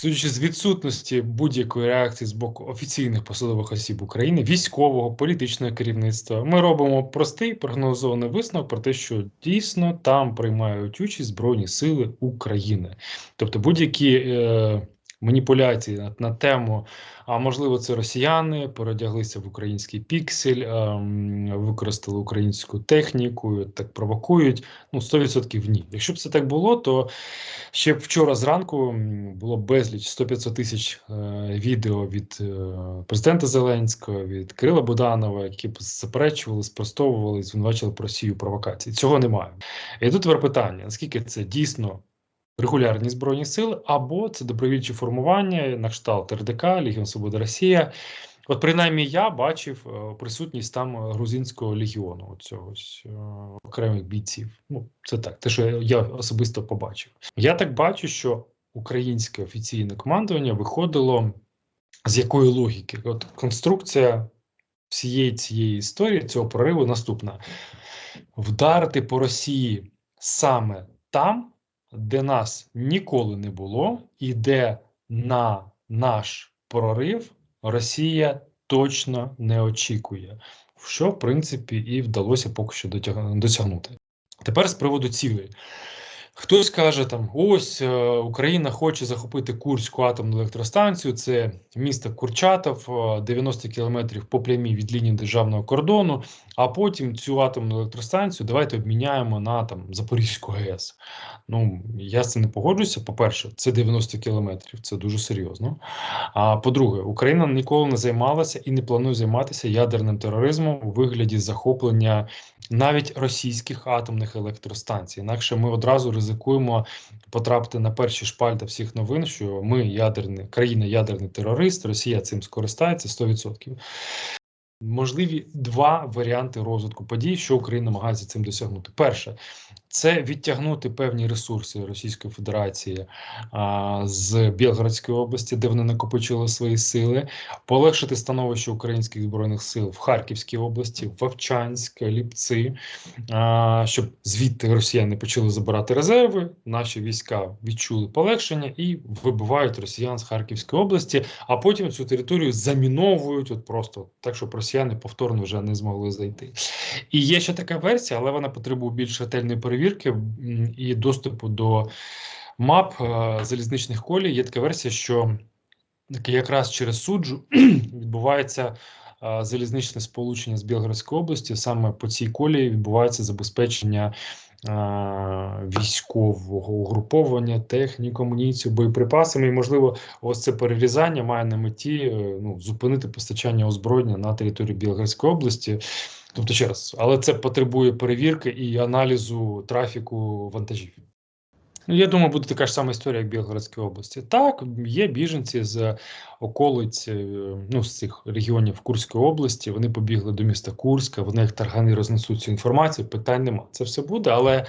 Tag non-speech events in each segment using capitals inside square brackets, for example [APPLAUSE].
Судячи з відсутності будь-якої реакції з боку офіційних посадових осіб України, військового політичного керівництва, ми робимо простий прогнозований висновок про те, що дійсно там приймають участь Збройні Сили України, тобто будь-які е, маніпуляції на, на тему, а можливо, це росіяни переодяглися в український піксель, ем, використали українську техніку, так провокують. Ну 100% ні. Якщо б це так було, то ще б вчора зранку було безліч 100-500 тисяч е, відео від е, президента Зеленського, від Кирила Буданова, які б заперечували, спростовували, звинувачили про Росію провокації. Цього немає. І тут тепер питання: наскільки це дійсно регулярні збройні сили, або це добровільчі формування на кшталт РДК, Легіон Свобода Росія. От принаймні я бачив е, присутність там е, грузинського легіону, цього окремих бійців. Ну це так, те, що я особисто побачив. Я так бачу, що українське офіційне командування виходило з якої логіки? От конструкція всієї цієї історії цього прориву наступна: вдарити по Росії саме там, де нас ніколи не було, і де на наш прорив Росія точно не очікує, що в принципі і вдалося поки що досягнути. Тепер з приводу цілей. Хтось каже там: ось е, Україна хоче захопити Курську атомну електростанцію. Це місто Курчатов, е, 90 кілометрів по прямій від лінії державного кордону. А потім цю атомну електростанцію давайте обміняємо на там Запорізьку ГЕС. Ну я з цим не погоджуюся. По-перше, це 90 кілометрів, це дуже серйозно. А по-друге, Україна ніколи не займалася і не планує займатися ядерним тероризмом у вигляді захоплення навіть російських атомних електростанцій. Інакше ми одразу ризикуємо потрапити на перші шпальти всіх новин, що ми ядерний країна ядерний терорист, Росія цим скористається 100%. Можливі два варіанти розвитку подій, що Україна намагається цим досягнути. Перше це відтягнути певні ресурси Російської Федерації а, з Білгородської області, де вони накопичили свої сили, полегшити становище українських збройних сил в Харківській області, Вовчанськ, Ліпці, а, щоб звідти росіяни почали забирати резерви. Наші війська відчули полегшення і вибивають росіян з Харківської області, а потім цю територію заміновують от просто так, щоб росіяни повторно вже не змогли зайти. І є ще така версія, але вона потребує більш ретельної перевірки і доступу до мап е, залізничних колій. Є така версія, що якраз через суджу [CLEARS THROAT] відбувається е, залізничне сполучення з Білгородської області. Саме по цій колії відбувається забезпечення. Військового угруповання, техніку, амуніцію, боєприпасами, і можливо, ось це перерізання має на меті е, ну, зупинити постачання озброєння на території Білгородської області. Тобто, ще раз, але це потребує перевірки і аналізу трафіку вантажів. Ну, я думаю, буде така ж сама історія, як в Білгородській області. Так, є біженці з околиць, е, ну, з цих регіонів Курської області. Вони побігли до міста Курська, вони як таргани рознесуть цю інформацію. Питань нема. Це все буде. Але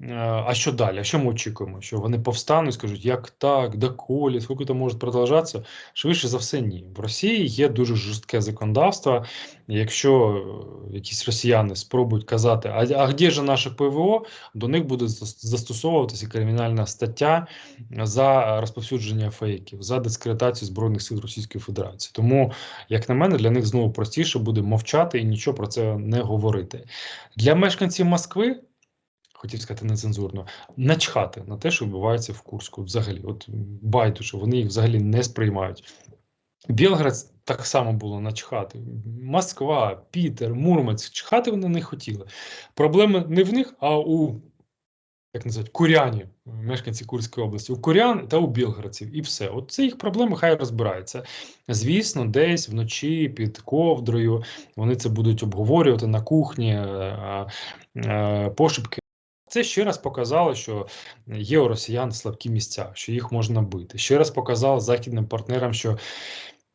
е, а що далі? А що ми очікуємо? Що вони повстануть, скажуть, як так, доколі, скільки це може продовжатися? Швидше за все, ні. В Росії є дуже жорстке законодавство. Якщо е, якісь росіяни спробують казати, а, а де ж наше ПВО, до них буде застосовуватися кримінальна стаття за розповсюдження фейків, за дискредитацію збройних сил Російської Федерації. Тому, як на мене, для них знову простіше буде мовчати і нічого про це не говорити. Для мешканців Москви. Хотів сказати нецензурно, начхати на те, що відбувається в Курську. Взагалі, от байдуже, вони їх взагалі не сприймають. Білград так само було начхати. Москва, Пітер, Мурманськ, чхати вони не хотіли. Проблеми не в них, а у як називають, куряні, мешканці Курської області, у курян та у білгородців, і все. От це їх проблеми, хай розбираються. Звісно, десь вночі під ковдрою вони це будуть обговорювати на кухні, е, е, пошепки. Це ще раз показало, що є у росіян слабкі місця, що їх можна бити. Ще раз показало західним партнерам, що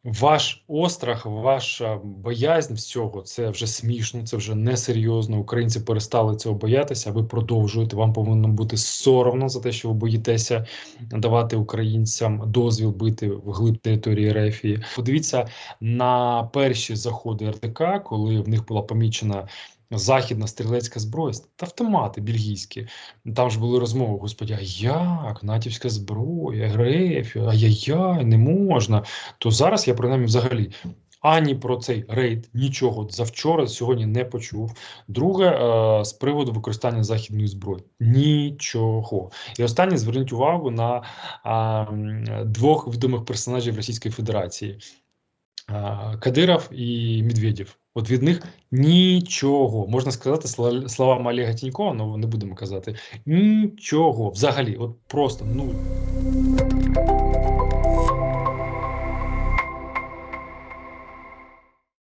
ваш острах, ваша боязнь всього це вже смішно, це вже несерйозно. Українці перестали цього боятися. Ви продовжуєте. Вам повинно бути соромно за те, що ви боїтеся давати українцям дозвіл бити в глиб території Рефії. Подивіться на перші заходи РТК, коли в них була помічена західна стрілецька зброя та автомати бельгійські. Там ж були розмови, господі, а як? Натівська зброя, РФ, ай-яй-яй, не можна. То зараз я принаймні взагалі ані про цей рейд нічого завчора, сьогодні не почув. Друге, е, з приводу використання західної зброї. Нічого. І останнє зверніть увагу на двох відомих персонажів Російської Федерації: Кадиров і Медведєв. От від них нічого. Можна сказати словами Олега Тінькова, але не будемо казати. Нічого. Взагалі, от просто нуль.